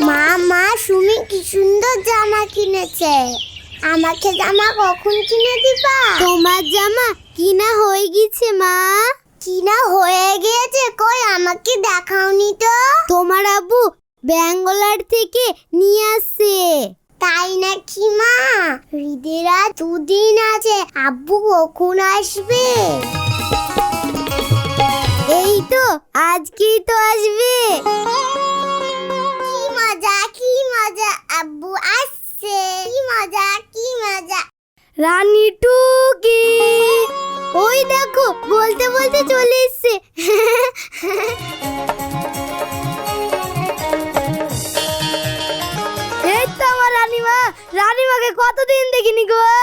মা মা সুমি কি সুন্দর জামা কিনেছে। আমাকে জামা কখন কিনে দিবা? তোমার জামা কিনা হয়ে গেছে মা। কিনা হয়ে গেছে কই আমাকে দেখাওনি তো। তোমার আব্বু ব্যাঙ্গালোর থেকে নিয়ে আসছে। তাই নাকি মা? হৃদেরা দুদিন আছে। আব্বু কখন আসবে? তো, আজকেই তো আসবে। কি মজা কি মজা, আব্বু আসছে। কি মজা কি মজা। রানী টুকি। ওই দেখো, বলতে বলতে চলে এসছে। এই তো আমার রানীমা। রানীমাকে কতদিন দেখিনি গো?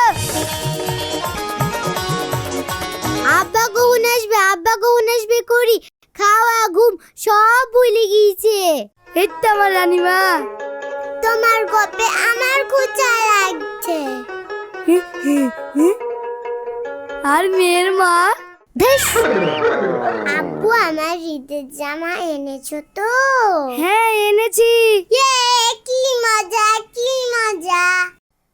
ভুলে গিয়েছে। এই তো আমার রানীমা। তোমার গপে আমার খুচা লাগছে। আর মেয়ের মা? আব্বু আমার হৃদের জামা এনেছো তো? হ্যাঁ এনেছি। ইয়ে কি মজা কি মজা।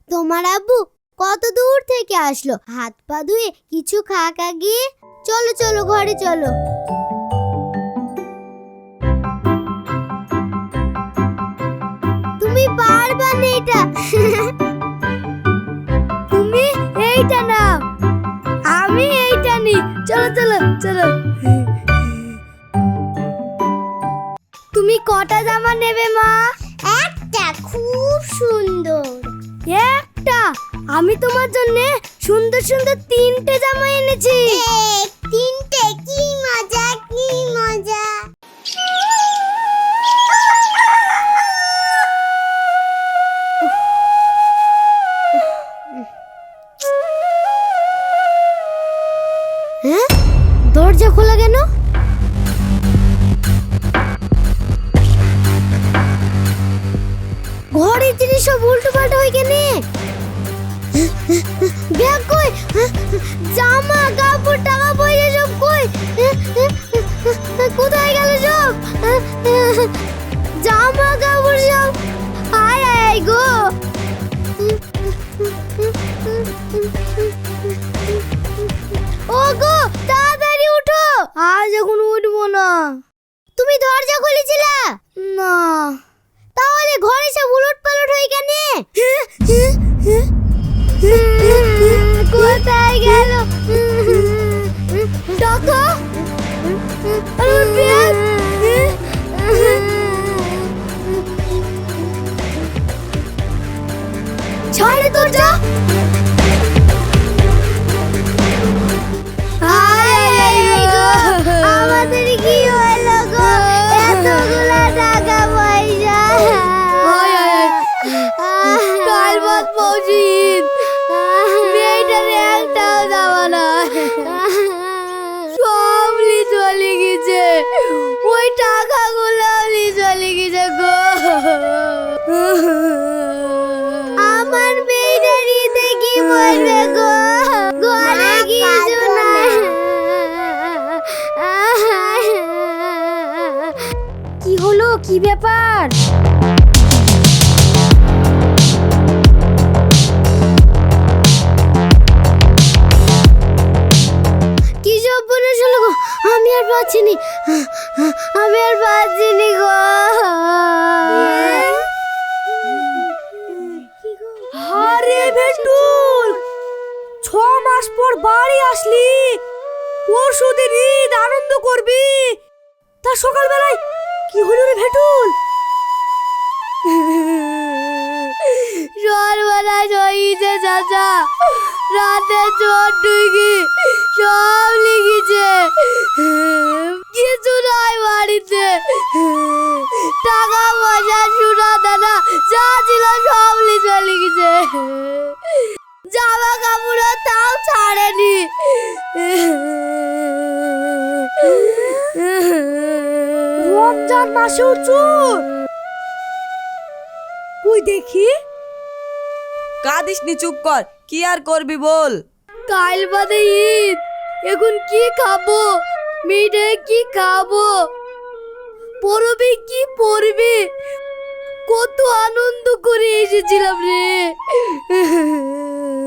তোমার আব্বু কত দূর থেকে আসলো? হাত পা ধুয়ে কিছু খাক গিয়ে চলো চলো ঘরে চলো। একটা। আমি তোমার জন্য সুন্দর সুন্দর তিনটে জামা এনেছি। তিনটে? কি মজা কি মজা। হ্যাঁ? দরজা খোলা কেন? ঘরের জিনিস সব উল্টো পাল্টা হয়ে কেনে? ব্যাগ কই জামা, কাপড়, টাকা পয়সা সব কই? কোথায় গেল সব? জামা, কাপড় সব? আয় আয় গো। আমার মেয়েটার ঈদে কি বলবে গো। ঘরে কিছু না। কি হলো? কি ব্যাপার? পাচ্ছি নি আমি আর পাচ্ছি নি গো। আরে ভেটুল ছ মাস পর বাড়ি আসলি। পরশুদিন ঈদ আনন্দ করবি। তা সকালবেলায় কি হলো রে ভেটুল সর্বনাশ হয়েছে চাচা রাতে চোর ঢুকি। সব লিখেছে। কিছু নাই বাড়িতে। টাকা পয়সা সোনা দানা যা ছিল সব লিখে লিখেছে। জামা কাপড় তাও ছাড়েনি। রমজান মাসেও চোর কই দেখি? কাঁদিস নি চুপ কর। কি আর করবি বল? কাল বাদে ঈদ। এখন কি খাব? মেয়েটা কি খাব? পরবে কি পরবে? কত আনন্দ করে এসেছিলাম রে।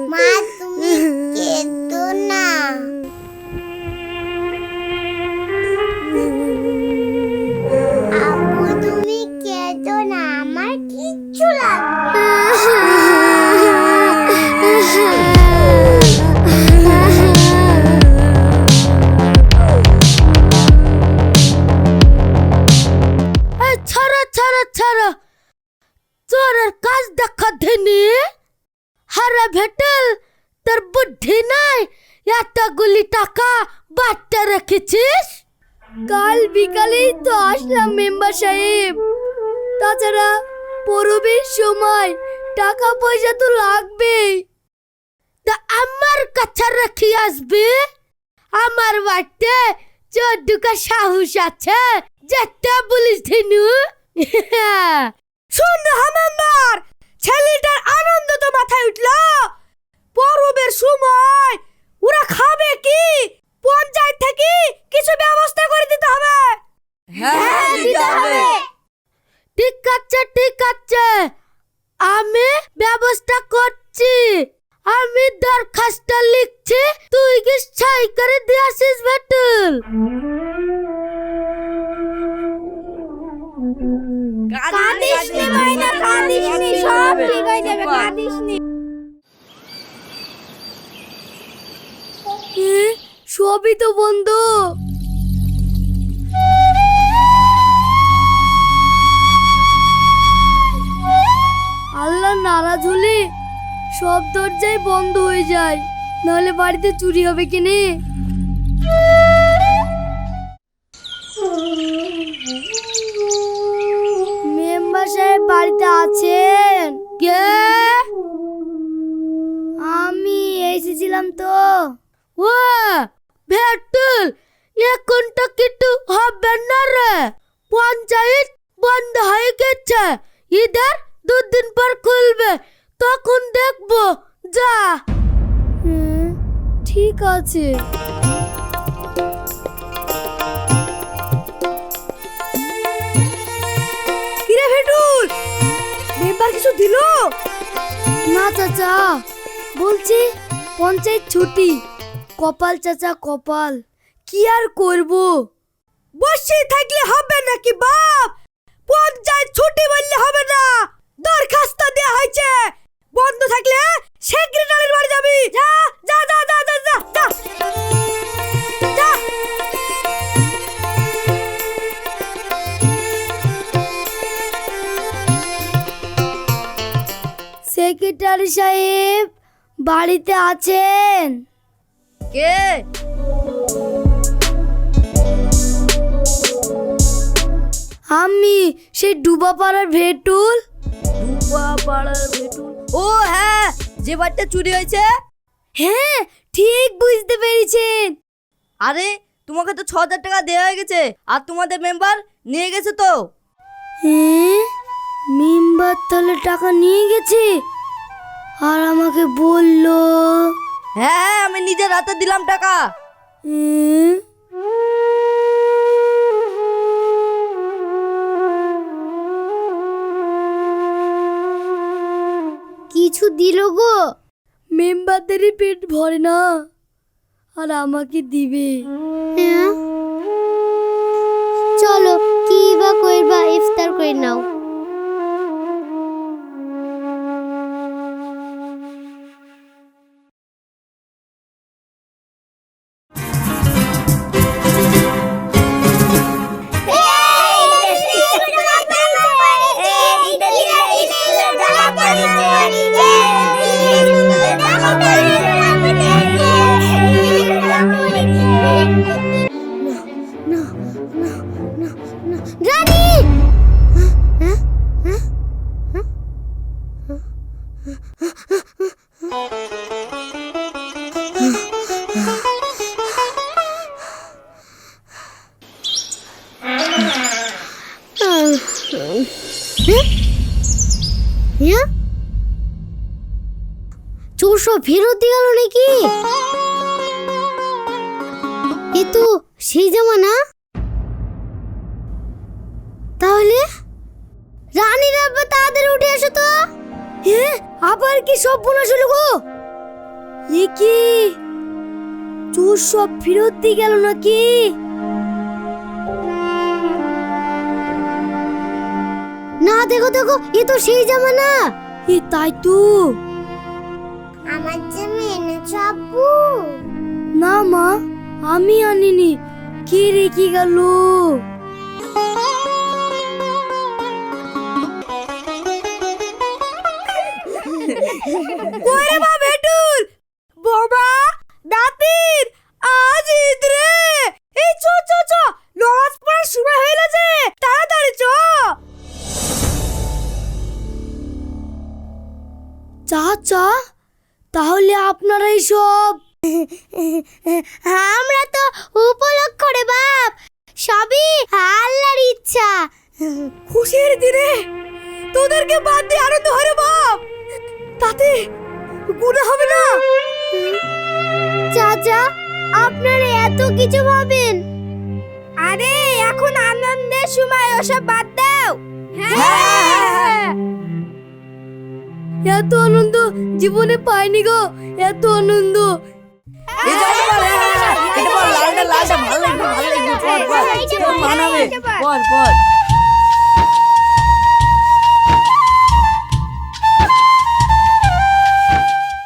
মা, তুমি কেন না। ভেটল তোর বুদ্ধি নাই এতগুলি টাকা বাট্টা রেখেছিস কাল বিকালেই তো আসলাম মেম্বার সাহেব তাছাড়া পরবের সময় টাকা পয়সা তো লাগবেই তা আমার কাছে রেখে আসবে আমার বাড়িতে চোদ্দুকা সাহস আছে যেটা বলিস ধেনু শুন হামান্দার ছেলেটার আনন্দ তো মাথায় উঠল। পরবের সময় ওরা খাবে কি? পঞ্চায়েত থেকে কিছু ব্যবস্থা করে দিতে হবে। হ্যাঁ দিতে হবে। ঠিক আছে ঠিক আছে। আমি ব্যবস্থা করছি। সবই তো বন্ধ। আল্লাহ নারাজ হলে সব দরজাই বন্ধ হয়ে যায়। নাহলে বাড়িতে চুরি হবে কিনে মেম্বার সাহেব বাড়িতে আছেন? কে? আমি এসেছিলাম তো। ও ভেটুল এখন তো কিছু হবে না রে। পঞ্চায়েত বন্ধ হয়ে গেছে ইধার দুদিন পর খুলবে তখন দেখব যা। ঠিক আছে। কিরে ভেটুল মেম্বার কিছু দিলো? না চাচা বলছি পঞ্চায়েত ছুটি। কপাল চাচা, কপাল। কি আর করব? বসে থাকলে হবে নাকি বাপ? পঞ্চায়েত ছুটি বললে হবে না। দরখাস্ত দেয়া হয়েছে। বন্ধ থাকলে সেক্রেটারির বাড়ি যাবি। যা যা যা যা যা যা যা। সেক্রেটারি সাহেব, বাড়িতে আছেন? কে? আমি সেই ডুবা পাড়ার ভেটুল? রূপা পাড়ার ভেটুল। ও হ্যাঁ যে বাড়িটা চুরি হয়েছে? হ্যাঁ ঠিক বুঝতে পেরেছেন। আরে তোমাকে তো ছ হাজার টাকা দেওয়া হয়ে গেছে আর তোমাদের মেম্বার নিয়ে গেছে তো। হ্যাঁ মেম্বার তাহলে টাকা নিয়ে গেছে? আর আমাকে বলল হ্যাঁ হ্যাঁ নিজের হাতে দিলাম টাকা। হ্যাঁ? কিছু দিল গো। মেম্বারদেরই পেট ভরে না। আর আমাকে দিবে। চলো কি বা কইবা ইফতার করে নাও। চোর সব ফেরত দিয়ে গেল নাকি? এ তো সেই জামা না তাহলে? রানীর আব্বা তাড়াতাড়ি উঠে এসো তো। হ্যাঁ আবার কি সব বোনা শুরু গো? এ কি? চোর সব ফেরত দিয়ে গেল নাকি? দেখো দেখো এ তো সেই জামা না এ তাই তো। আমার জামা এনেছো আব্বু? না মা আমি আনিনি। কে রেখে গেল? তাহলে আপনারা সব। আমরা তো উপলক্ষ রে বাপ। সবই আল্লাহর ইচ্ছা। খুশির দিনে তোদেরকে বাদ দিয়ে আনন্দ হয় রে বাপ। তাতে গুণা হবে না। চাচা আপনারা এত কিছু ভাবেন। আরে এখন আনন্দের সময় ওসব বাদ দাও। এত আনন্দ জীবনে পাইনি গো এত আনন্দ মানাবে। বল, বল।